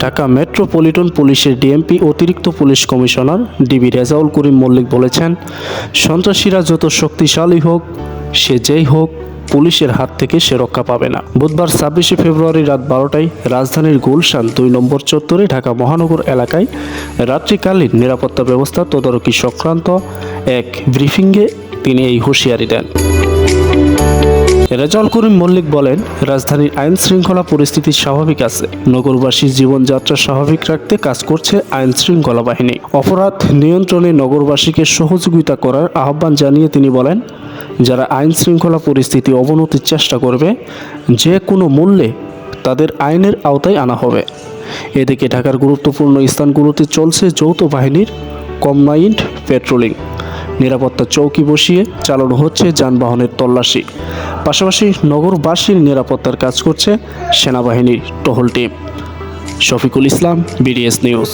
Dhaka metropolitan পুলিশের DMP অতিরিক্ত police commissioner DB Rezaul Karim Mallick বলেছেন, সন্ত্রাসীরা যত শক্তিশালী হোক, সে যেই হোক, পুলিশের হাত থেকে সে রক্ষা পাবে না। বুধবার ছাব্বিশে ফেব্রুয়ারি রাত বারোটায় রাজধানীর গুলশান দুই নম্বর চত্বরে ঢাকা মহানগর এলাকায় রাত্রিকালীন নিরাপত্তা ব্যবস্থা তদারকি সংক্রান্ত এক ব্রিফিংয়ে তিনি এই হুঁশিয়ারি দেন। রেজাউল করিম মল্লিক বলেন, রাজধানীর আইন শৃঙ্খলা পরিস্থিতি স্বাভাবিক আছে। নগরবাসীর জীবনযাত্রা স্বাভাবিক রাখতে কাজ করছে আইন শৃঙ্খলা বাহিনী। অপরাধ নিয়ন্ত্রণে নগরবাসীকে সহযোগিতা করার আহ্বান জানিয়ে তিনি বলেন, যারা আইন শৃঙ্খলা পরিস্থিতি অবনতির চেষ্টা করবে, যে কোনো মূল্যে তাদের আইনের আওতায় আনা হবে। এদিকে ঢাকার গুরুত্বপূর্ণ স্থানগুলোতে চলছে যৌথ বাহিনীর কম্বাইন্ড পেট্রোলিং। নিরাপত্তা চৌকি বসিয়ে চালানো হচ্ছে যানবাহনের তল্লাশি। পাশাপাশি নগরবাসীর নিরাপত্তার কাজ করছে সেনাবাহিনীর টহল team. Shafiqul Islam, BDS news.